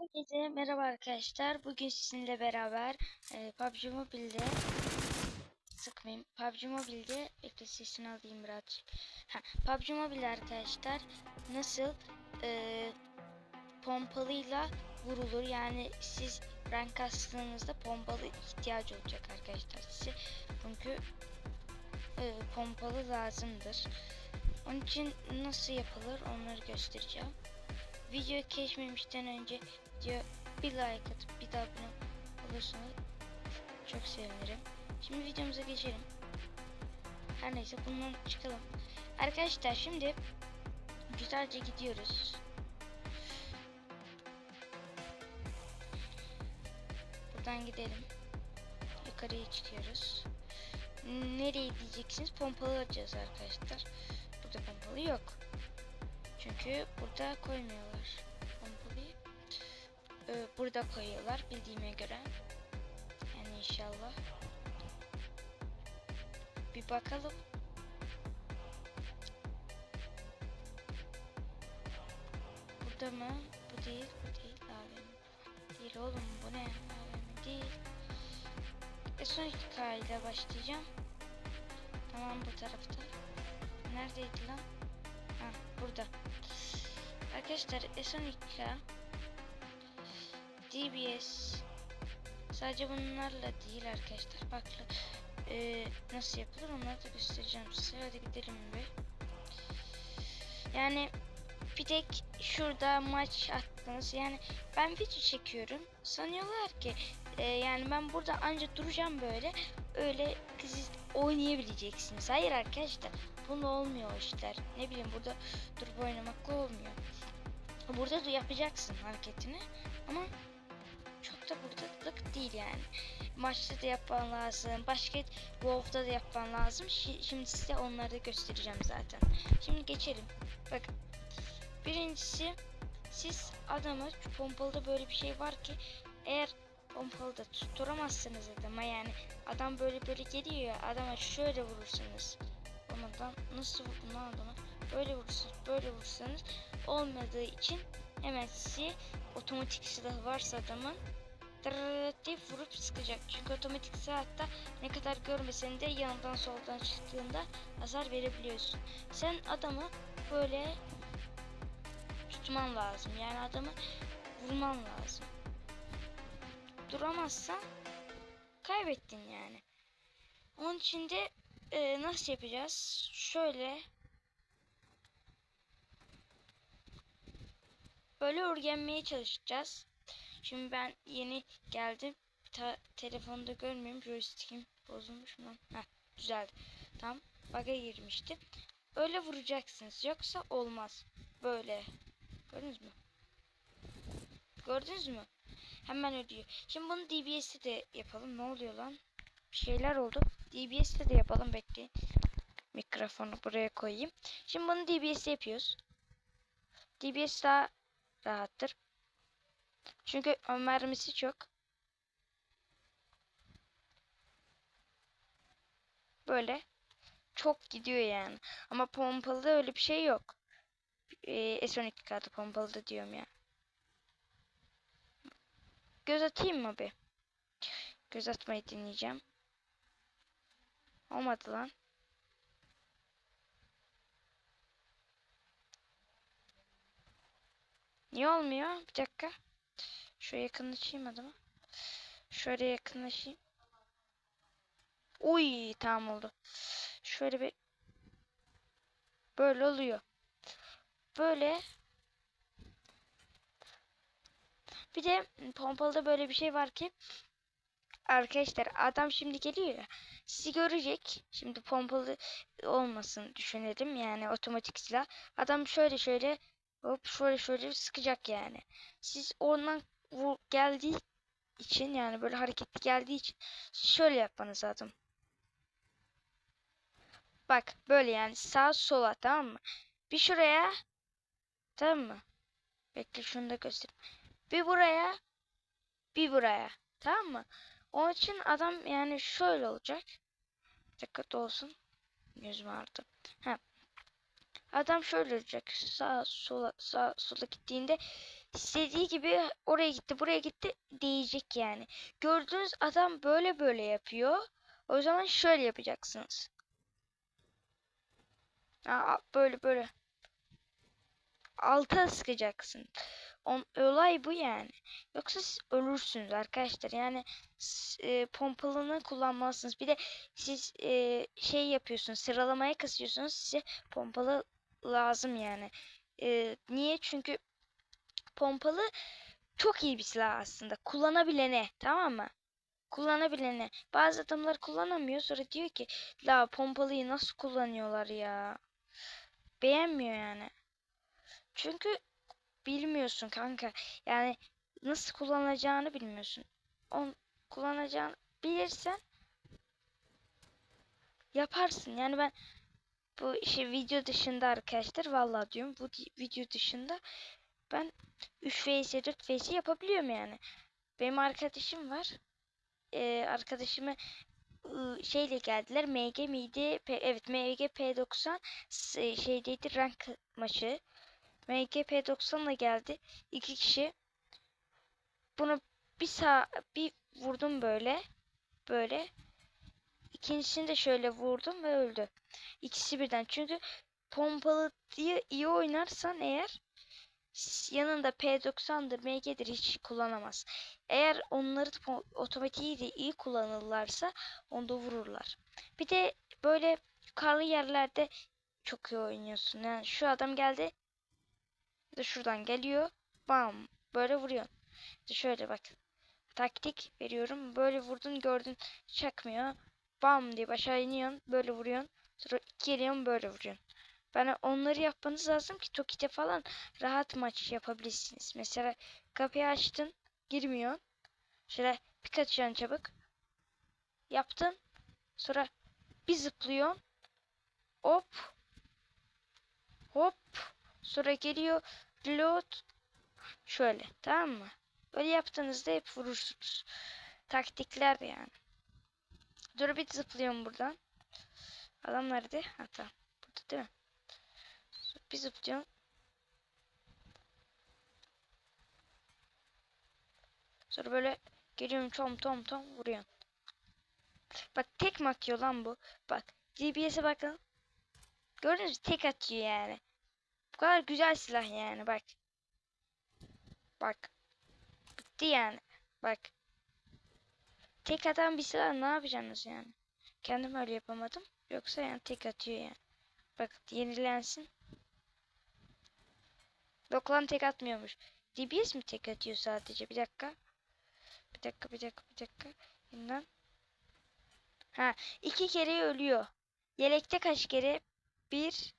Herkese merhaba arkadaşlar. Bugün sizinle beraber e, PUBG Mobile'de sıkmayayım. PUBG Mobile'de bekle sesini alayım birazcık. Ha, PUBG Mobile arkadaşlar nasıl e, pompalıyla vurulur. Yani siz rank kastığınızda pompalı ihtiyacı olacak arkadaşlar size. Çünkü e, pompalı lazımdır. Onun için nasıl yapılır onları göstereceğim. Video geçmemişten önce video bir like atıp bir daha abone olursanız çok sevinirim. Şimdi videomuza geçelim. Her neyse bundan çıkalım. Arkadaşlar şimdi güzelce gidiyoruz. Buradan gidelim. Yukarıya çıkıyoruz. Nereye diyeceksiniz? Pompalı alacağız arkadaşlar. Burada pompalı yok. Çünkü burada koymuyorlar. Ee, burada koyuyorlar bildiğime göre. Yani inşallah. Bir bakalım. Burada mı? Bu değil, bu değil. AVM. Değil oğlum bu ne? AVM değil. E son ile başlayacağım. Tamam bu tarafta. Neredeydi lan? Ha burada. Arkadaşlar S12 DBS sadece bunlarla değil arkadaşlar. Farklı ee, nasıl yapılır onları da göstereceğim size. Hadi gidelim bir. Yani bir tek şurada maç attınız. Yani ben video çekiyorum. Sanıyorlar ki e, yani ben burada anca duracağım böyle. Öyle siz oynayabileceksiniz. Hayır arkadaşlar. Bununla olmuyor işler. Ne bileyim burada durup oynamakla olmuyor. Burada da yapacaksın hareketini ama çok da buradalık değil yani. Maçta da yapman lazım. Basket WoW'da da yapman lazım. Şi- Şimdi size onları da göstereceğim zaten. Şimdi geçelim. Bakın. Birincisi siz adamı pompalıda böyle bir şey var ki eğer pompalıda tutturamazsınız adama yani adam böyle böyle geliyor ya adama şöyle vurursunuz ondan nasıl vurdun lan adama böyle vurursunuz böyle vurursanız olmadığı için hemen sizi otomatik silah varsa adamın tırırırt diye vurup sıkacak. Çünkü otomatik silahta ne kadar görmesen de yandan soldan çıktığında hasar verebiliyorsun. Sen adamı böyle tutman lazım. Yani adamı vurman lazım. Duramazsan kaybettin yani. Onun için de e, nasıl yapacağız? Şöyle böyle örgenmeye çalışacağız. Şimdi ben yeni geldim. Ta telefonda görmüyorum. Joystick'im bozulmuş mu? Heh, düzeldi. Tam bug'a girmişti. Öyle vuracaksınız. Yoksa olmaz. Böyle. Gördünüz mü? Gördünüz mü? Hemen ölüyor. Şimdi bunu DBS'de de yapalım. Ne oluyor lan? Bir şeyler oldu. DBS'de de yapalım. Bekleyin. Mikrofonu buraya koyayım. Şimdi bunu DBS'de yapıyoruz. DBS daha rahattır. Çünkü mermisi çok. Böyle. Çok gidiyor yani. Ama pompalıda öyle bir şey yok. Ee, S12 kartı pompalıda diyorum ya. Göz atayım mı bir? Göz atmayı deneyeceğim. Olmadı lan. Niye olmuyor? Bir dakika. Şöyle yakınlaşayım adamı. Şöyle yakınlaşayım. Uy tamam oldu. Şöyle bir böyle oluyor. Böyle bir de pompalıda böyle bir şey var ki arkadaşlar adam şimdi geliyor ya sizi görecek. Şimdi pompalı olmasın düşünelim yani otomatik silah. Adam şöyle şöyle hop şöyle şöyle sıkacak yani. Siz ondan vur, geldiği için yani böyle hareketli geldiği için şöyle yapmanız lazım. Bak böyle yani sağ sola tamam mı? Bir şuraya tamam mı? Bekle şunu da göstereyim. Bir buraya bir buraya tamam mı? Onun için adam yani şöyle olacak. Dikkat olsun. Gözüm ağrıdı. Ha. Adam şöyle olacak. Sağa sola sağa sola gittiğinde istediği gibi oraya gitti buraya gitti diyecek yani. Gördüğünüz adam böyle böyle yapıyor. O zaman şöyle yapacaksınız. Aa, böyle böyle. Alta sıkacaksın. On, olay bu yani. Yoksa siz ölürsünüz arkadaşlar. Yani e, pompalını kullanmalısınız. Bir de siz e, şey yapıyorsunuz. Sıralamaya kasıyorsunuz. Size pompalı lazım yani. E, niye? Çünkü pompalı çok iyi bir silah aslında. Kullanabilene. Tamam mı? Kullanabilene. Bazı adamlar kullanamıyor. Sonra diyor ki la pompalıyı nasıl kullanıyorlar ya. Beğenmiyor yani. Çünkü bilmiyorsun kanka. Yani nasıl kullanacağını bilmiyorsun. On kullanacağını bilirsen yaparsın. Yani ben bu şey video dışında arkadaşlar vallahi diyorum bu video dışında ben 3 vs 4 vs yapabiliyorum yani. Benim arkadaşım var. Ee, arkadaşımı şeyle geldiler. MG miydi? P- evet MG P90 s- şeydeydi rank maçı. MGP 90'la geldi. İki kişi. Bunu bir sağ bir vurdum böyle. Böyle. İkincisini de şöyle vurdum ve öldü. İkisi birden. Çünkü pompalıyı iyi oynarsan eğer yanında P90'dır, MG'dir hiç kullanamaz. Eğer onları otomatiği de iyi kullanırlarsa onu da vururlar. Bir de böyle karlı yerlerde çok iyi oynuyorsun. Yani şu adam geldi de şuradan geliyor. Bam. Böyle vuruyorsun. İşte şöyle bak. Taktik veriyorum. Böyle vurdun gördün çakmıyor. Bam diye aşağı iniyorsun. Böyle vuruyorsun. Sonra geliyorsun böyle vuruyorsun. Ben onları yapmanız lazım ki Toki'de falan rahat maç yapabilirsiniz. Mesela kapıyı açtın. Girmiyorsun. Şöyle pik atacaksın çabuk. Yaptın. Sonra bir zıplıyorsun. Hop. Hop. Sonra geliyor. Reload. Şöyle. Tamam mı? Böyle yaptığınızda hep vurursunuz. Taktikler yani. Dur bir zıplıyorum buradan. Adam nerede? Ha tamam. Burada değil mi? Bir zıplıyorum. Sonra böyle geliyorum tom tom tom vuruyorum. Bak tek atıyor lan bu? Bak DBS'e bakın. Gördünüz mü? Tek atıyor yani. Bu kadar güzel silah yani bak. Bak. Bitti yani. Bak. Tek atan bir silah ne yapacaksınız yani? Kendim öyle yapamadım. Yoksa yani tek atıyor yani. Bak yenilensin. Yok lan tek atmıyormuş. DBS mi tek atıyor sadece? Bir dakika. Bir dakika bir dakika bir dakika. Yeniden. Ha iki kere ölüyor. Yelekte kaç kere? Bir.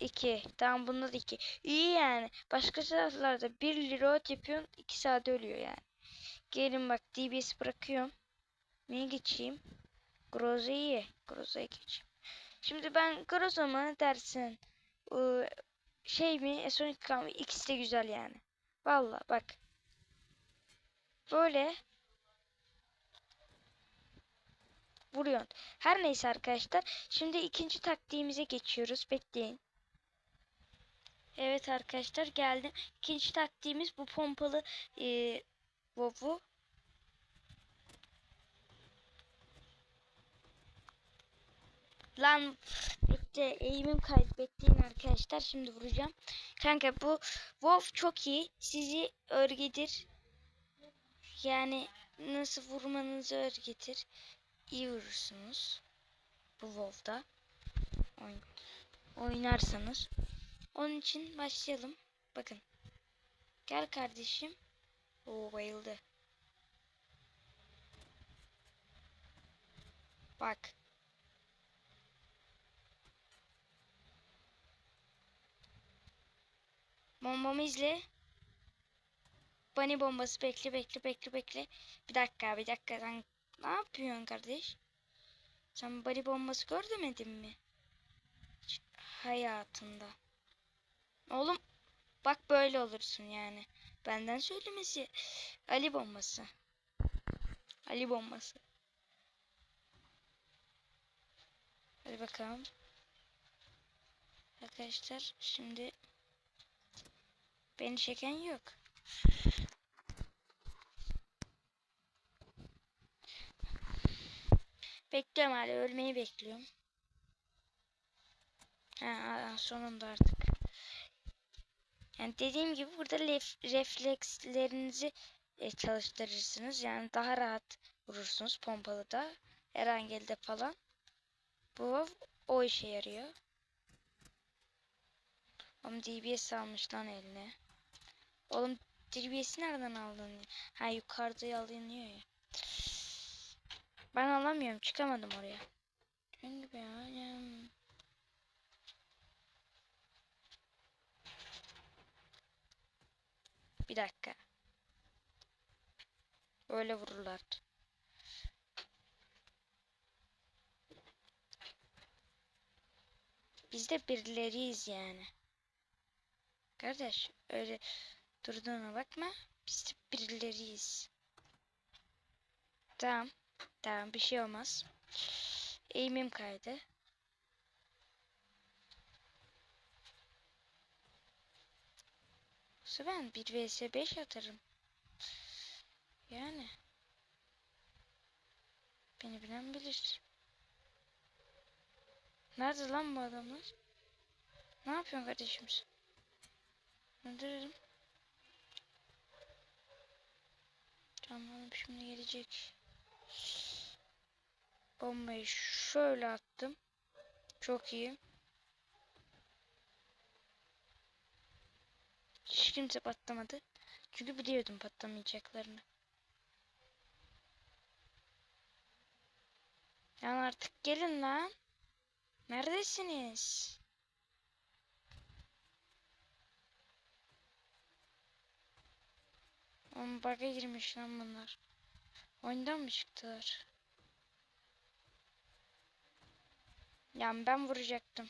iki. Tamam bunda da iki. İyi yani. Başka silahlarda bir reload yapıyorsun. iki saat ölüyor yani. Gelin bak DBS bırakıyorum. Neye geçeyim? Groza iyi. Groza'ya geçeyim. Şimdi ben Groza mı dersin? Şey mi? Sonic mı? İkisi de güzel yani. Valla bak. Böyle vuruyorsun. Her neyse arkadaşlar. Şimdi ikinci taktiğimize geçiyoruz. Bekleyin. Evet arkadaşlar geldim. İkinci taktiğimiz bu pompalı e, Lan bekle eğimim kaydı bekleyin arkadaşlar şimdi vuracağım. Kanka bu WoW çok iyi sizi örgedir. Yani nasıl vurmanızı örgetir. İyi vurursunuz. Bu WoW'da. Oyn oynarsanız. Onun için başlayalım. Bakın. Gel kardeşim. Oo bayıldı. Bak. Bombamı izle. Bunny bombası bekle bekle bekle bekle. Bir dakika bir dakika sen ne yapıyorsun kardeş? Sen bunny bombası görmedin mi? Hayatında. Oğlum bak böyle olursun yani. Benden söylemesi. Ali bombası. Ali bombası. Hadi bakalım. Arkadaşlar şimdi beni çeken yok. Bekliyorum hala ölmeyi bekliyorum. Ha, sonunda artık. Yani dediğim gibi burada lef- reflekslerinizi e, çalıştırırsınız. Yani daha rahat vurursunuz pompalı da. Erangelde falan. Bu o işe yarıyor. Oğlum DBS almış lan eline. Oğlum DBS'i nereden aldın? Ha yukarıda alınıyor ya. Ben alamıyorum. Çıkamadım oraya. Çünkü yani... Bir dakika. Öyle vururlar. Biz de birileriyiz yani. Kardeş öyle durduğuna bakma. Biz de birileriyiz. Tamam. Tamam bir şey olmaz. Eğimim kaydı. Yoksa ben 1 vs 5 atarım. Yani. Beni bilen bilir. Nerede lan bu adamlar? Ne yapıyorsun kardeşim sen? Öldürürüm. Canlanım şimdi gelecek. Bombayı şöyle attım. Çok iyi. Hiç kimse patlamadı. Çünkü biliyordum patlamayacaklarını. Yani artık gelin lan. Neredesiniz? Oğlum bug'a girmiş lan bunlar. Oyundan mı çıktılar? Yani ben vuracaktım.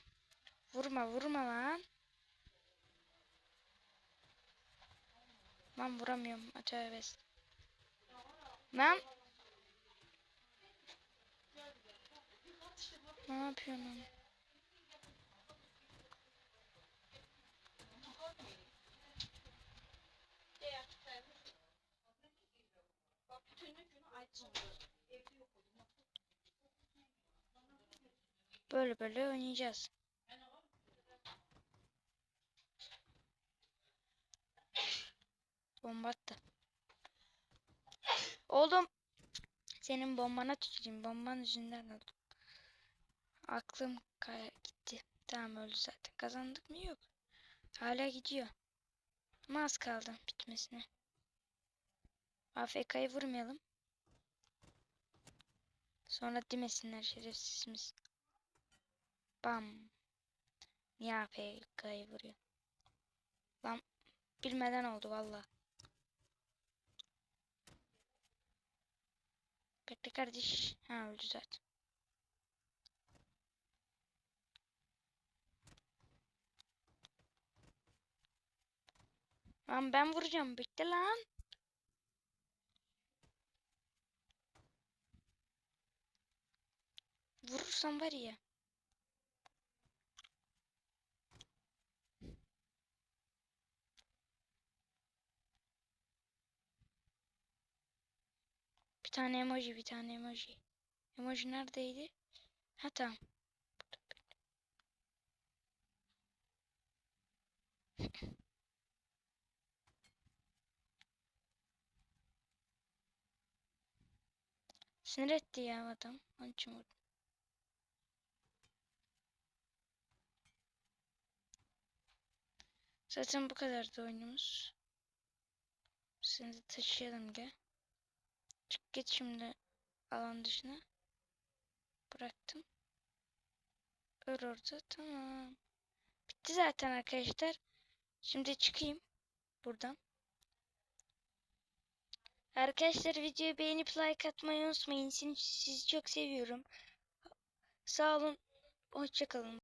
Vurma vurma lan. Lan vuramıyorum. Tövbe. Lan. Ne yapıyorsun Böyle böyle oynayacağız. Bomba attı. Oğlum. Senin bombana tüküreyim. Bombanın yüzünden öldüm. Aklım gitti. Tamam öldü zaten. Kazandık mı? Yok. Hala gidiyor. Ama az kaldı bitmesine. AFK'yı vurmayalım. Sonra demesinler şerefsizimiz. Bam. Niye AFK'yı vuruyor? Lan bilmeden oldu valla. Bekle kardeş. Ha öldü zaten. Lan ben vuracağım. Bekle lan. Vurursam var ya. Bir tane emoji, bir tane emoji. Emoji neredeydi? Ha tamam. Sinir etti ya adam. Onun için vurdum. Zaten bu kadardı oyunumuz. Seni de taşıyalım gel. Çık git şimdi alan dışına. Bıraktım. Öl orada. Tamam. Bitti zaten arkadaşlar. Şimdi çıkayım buradan. Arkadaşlar videoyu beğenip like atmayı unutmayın. Sizi sizi çok seviyorum. Sağ olun. Hoşçakalın.